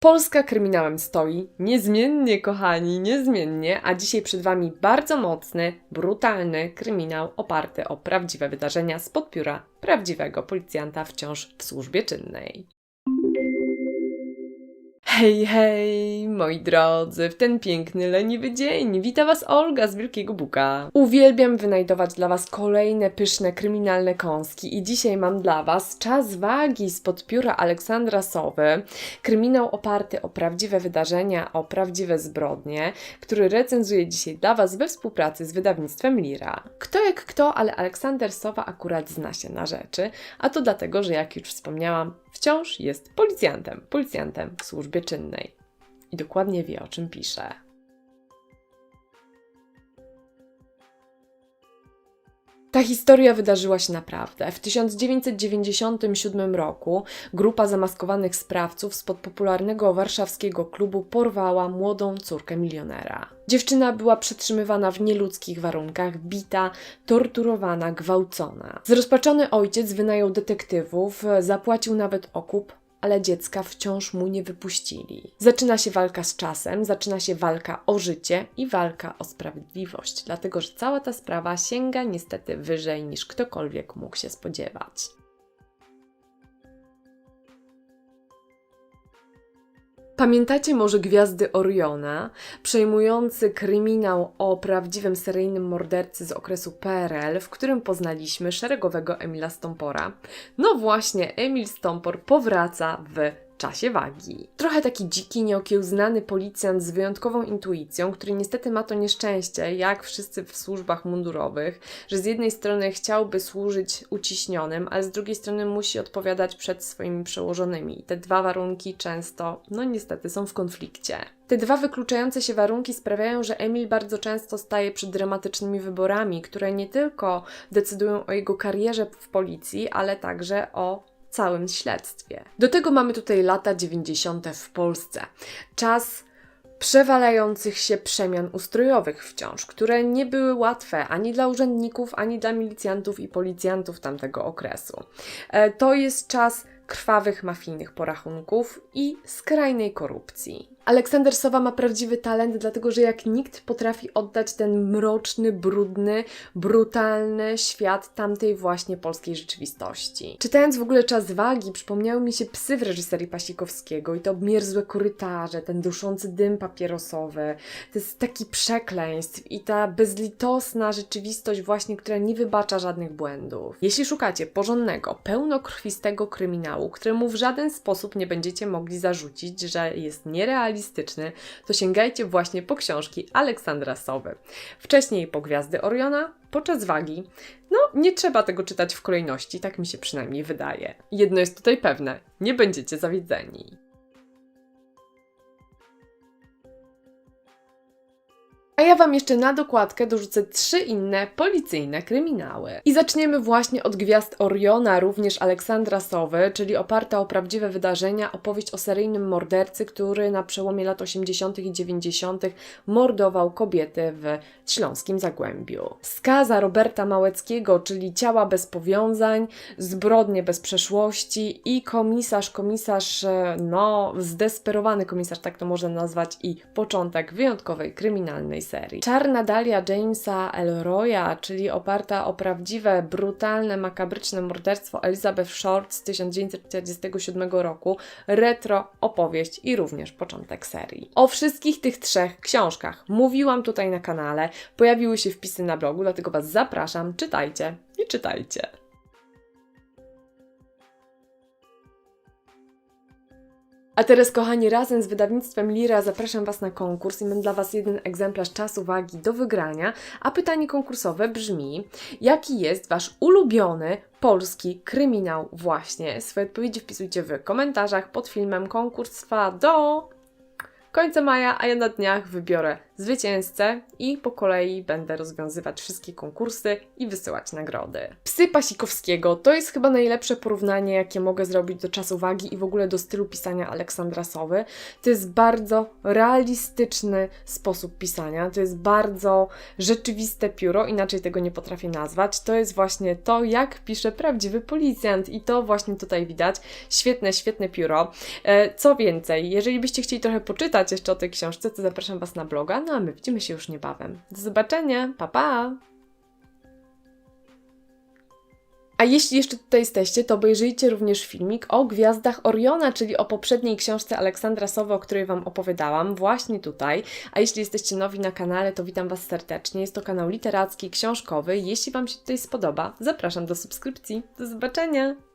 Polska kryminałem stoi, niezmiennie kochani, niezmiennie, a dzisiaj przed Wami bardzo mocny, brutalny kryminał oparty o prawdziwe wydarzenia spod pióra prawdziwego policjanta wciąż w służbie czynnej. Hej, hej, moi drodzy, w ten piękny, leniwy dzień wita Was Olga z Wielkiego Buka. Uwielbiam wynajdować dla Was kolejne pyszne, kryminalne kąski i dzisiaj mam dla Was Czas Wagi spod pióra Aleksandra Sowy, kryminał oparty o prawdziwe wydarzenia, o prawdziwe zbrodnie, który recenzuję dzisiaj dla Was we współpracy z wydawnictwem Lira. Kto jak kto, ale Aleksander Sowa akurat zna się na rzeczy, a to dlatego, że jak już wspomniałam, wciąż jest policjantem, policjantem w służbie czynnej. I dokładnie wie, o czym pisze. Ta historia wydarzyła się naprawdę. W 1997 roku grupa zamaskowanych sprawców spod popularnego warszawskiego klubu porwała młodą córkę milionera. Dziewczyna była przetrzymywana w nieludzkich warunkach, bita, torturowana, gwałcona. Zrozpaczony ojciec wynajął detektywów, zapłacił nawet okup, ale dziecka wciąż mu nie wypuścili. Zaczyna się walka z czasem, zaczyna się walka o życie i walka o sprawiedliwość, dlatego że cała ta sprawa sięga niestety wyżej niż ktokolwiek mógł się spodziewać. Pamiętacie może Gwiazdy Oriona, przejmujący kryminał o prawdziwym seryjnym mordercy z okresu PRL, w którym poznaliśmy szeregowego Emila Stompora? No właśnie, Emil Stompor powraca w czasie wagi. Trochę taki dziki, nieokiełznany policjant z wyjątkową intuicją, który niestety ma to nieszczęście, jak wszyscy w służbach mundurowych, że z jednej strony chciałby służyć uciśnionym, ale z drugiej strony musi odpowiadać przed swoimi przełożonymi. Te dwa warunki często, no niestety, są w konflikcie. Te dwa wykluczające się warunki sprawiają, że Emil bardzo często staje przed dramatycznymi wyborami, które nie tylko decydują o jego karierze w policji, ale także o całym śledztwie. Do tego mamy tutaj lata 90. w Polsce. Czas przewalających się przemian ustrojowych wciąż, które nie były łatwe ani dla urzędników, ani dla milicjantów i policjantów tamtego okresu. E, To jest czas krwawych mafijnych porachunków i skrajnej korupcji. Aleksander Sowa ma prawdziwy talent, dlatego że jak nikt potrafi oddać ten mroczny, brudny, brutalny świat tamtej właśnie polskiej rzeczywistości. Czytając w ogóle Czas Wagi, przypomniały mi się psy w reżyserii Pasikowskiego i to obmierzłe korytarze, ten duszący dym papierosowy, to jest taki przekleństw i ta bezlitosna rzeczywistość właśnie, która nie wybacza żadnych błędów. Jeśli szukacie porządnego, pełnokrwistego kryminału, któremu w żaden sposób nie będziecie mogli zarzucić, że jest nierealistyczny, to sięgajcie właśnie po książki Aleksandra Sowy. Wcześniej po Gwiazdy Oriona, podczas wagi. No, nie trzeba tego czytać w kolejności, tak mi się przynajmniej wydaje. Jedno jest tutaj pewne, nie będziecie zawiedzeni. A ja Wam jeszcze na dokładkę dorzucę trzy inne policyjne kryminały. I zaczniemy właśnie od Gwiazd Oriona, również Aleksandra Sowy, czyli oparta o prawdziwe wydarzenia, opowieść o seryjnym mordercy, który na przełomie lat 80. i 90. mordował kobiety w śląskim Zagłębiu. Skaza Roberta Małeckiego, czyli ciała bez powiązań, zbrodnie bez przeszłości i komisarz, komisarz, e, no, zdesperowany komisarz, tak to można nazwać, i początek wyjątkowej kryminalnej serii. Czarna Dalia Jamesa Elroya, czyli oparta o prawdziwe, brutalne, makabryczne morderstwo Elizabeth Short z 1947 roku, retro opowieść i również początek serii. O wszystkich tych trzech książkach mówiłam tutaj na kanale, pojawiły się wpisy na blogu, dlatego Was zapraszam, czytajcie i czytajcie. A teraz, kochani, razem z wydawnictwem Lira zapraszam Was na konkurs i mam dla Was jeden egzemplarz czasu wagi do wygrania. A pytanie konkursowe brzmi: jaki jest Wasz ulubiony polski kryminał właśnie? Swoje odpowiedzi wpisujcie w komentarzach pod filmem. Konkurs trwa do końca maja, a ja na dniach wybiorę zwycięzcę i po kolei będę rozwiązywać wszystkie konkursy i wysyłać nagrody. Psy Pasikowskiego to jest chyba najlepsze porównanie, jakie mogę zrobić do czasu wagi i w ogóle do stylu pisania Aleksandra Sowy. To jest bardzo realistyczny sposób pisania, to jest bardzo rzeczywiste pióro, inaczej tego nie potrafię nazwać. To jest właśnie to, jak pisze prawdziwy policjant i to właśnie tutaj widać. Świetne, świetne pióro. E, Co więcej, jeżeli byście chcieli trochę poczytać jeszcze o tej książce, to zapraszam Was na bloga, no a my widzimy się już niebawem. Do zobaczenia, pa pa! A jeśli jeszcze tutaj jesteście, to obejrzyjcie również filmik o Gwiazdach Oriona, czyli o poprzedniej książce Aleksandra Sowy, o której Wam opowiadałam, właśnie tutaj. A jeśli jesteście nowi na kanale, to witam Was serdecznie. Jest to kanał literacki, książkowy. Jeśli Wam się tutaj spodoba, zapraszam do subskrypcji. Do zobaczenia!